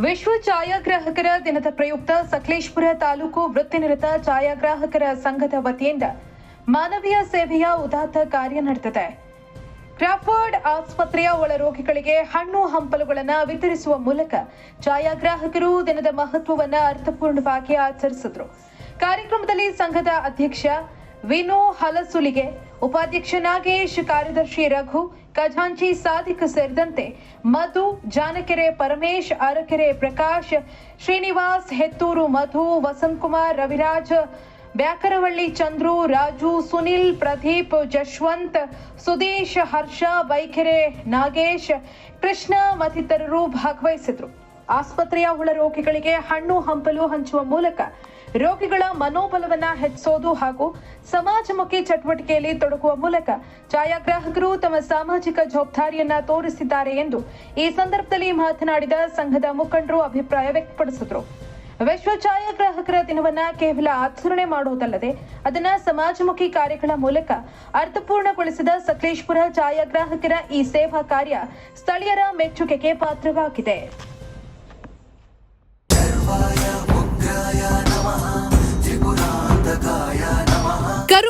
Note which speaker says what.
Speaker 1: ವಿಶ್ವ ಛಾಯಾಗ್ರಾಹಕರ ದಿನದ ಪ್ರಯುಕ್ತ ಸಕಲೇಶ್ಪುರ ತಾಲೂಕು ವೃತ್ತಿನಿರತ ಛಾಯಾಗ್ರಾಹಕರ ಸಂಘದ ವತಿಯಿಂದ ಮಾನವೀಯ ಸೇವೆಯ ಉದಾತ್ತ ಕಾರ್ಯ ನಡೆದಿದೆ ಕ್ರಾಫರ್ಡ್ ಆಸ್ಪತ್ರೆಯ ಒಳರೋಗಿಗಳಿಗೆ ಹಣ್ಣು ಹಂಪಲುಗಳನ್ನು ವಿತರಿಸುವ ಮೂಲಕ ಛಾಯಾಗ್ರಾಹಕರು ದಿನದ ಮಹತ್ವವನ್ನು ಅರ್ಥಪೂರ್ಣವಾಗಿ ಆಚರಿಸಿದ್ರು. ಕಾರ್ಯಕ್ರಮದಲ್ಲಿ ಸಂಘದ ಅಧ್ಯಕ್ಷ ವಿನೋ ಹಲಸುಲಿಗೆ ಉಪಾಧ್ಯಕ್ಷ ನಾಗೇಶ್, ಕಾರ್ಯದರ್ಶಿ ರಘು, ಖಜಾಂಚಿ ಸಾದಿಕ್ ಸೇರಿದಂತೆ ಮಧು, ಜಾನಕೆರೆ ಪರಮೇಶ್ ಅರಕೆರೆ ಪ್ರಕಾಶ್, ಶ್ರೀನಿವಾಸ್ ಹೆತ್ತೂರು ಮಧು, ವಸಂತಕುಮಾರ್, ರವಿರಾಜ್, ಬ್ಯಾಕರವಳ್ಳಿ ಚಂದ್ರು, ರಾಜು, ಸುನಿಲ್, ಪ್ರದೀಪ್, ಜಶ್ವಂತ್, ಸುದೇಶ್, ಹರ್ಷ, ಬೈಕೆರೆ ನಾಗೇಶ್, ಕೃಷ್ಣ ಮತ್ತಿತರರು ಭಾಗವಹಿಸಿದ್ರು. ಆಸ್ಪತ್ರೆಯ ಒಳರೋಗಿಗಳಿಗೆ ಹಣ್ಣು ಹಂಪಲು ಹಂಚುವ ಮೂಲಕ ರೋಗಿಗಳ ಮನೋಬಲವನ್ನ ಹೆಚ್ಚಿಸೋದು ಹಾಗೂ ಸಮಾಜಮುಖಿ ಚಟುವಟಿಕೆಯಲ್ಲಿ ತೊಡಗುವ ಮೂಲಕ ಛಾಯಾಗ್ರಾಹಕರು ತಮ್ಮ ಸಾಮಾಜಿಕ ಜವಾಬ್ದಾರಿಯನ್ನ ತೋರಿಸಿದ್ದಾರೆ ಎಂದು ಈ ಸಂದರ್ಭದಲ್ಲಿ ಮಾತನಾಡಿದ ಸಂಘದ ಮುಖಂಡರು ಅಭಿಪ್ರಾಯ ವ್ಯಕ್ತಪಡಿಸಿದರು. ವಿಶ್ವ ಛಾಯಾಗ್ರಾಹಕರ ದಿನವನ್ನ ಕೇವಲ ಆಚರಣೆ ಮಾಡುವುದಲ್ಲದೆ ಅದನ್ನ ಸಮಾಜಮುಖಿ ಕಾರ್ಯಗಳ ಮೂಲಕ ಅರ್ಥಪೂರ್ಣಗೊಳಿಸಿದ ಸಕಲೇಶ್ಪುರ ಛಾಯಾಗ್ರಾಹಕರ ಈ ಸೇವಾ ಕಾರ್ಯ ಸ್ಥಳೀಯರ ಮೆಚ್ಚುಗೆಗೆ ಪಾತ್ರವಾಗಿದೆ. fire.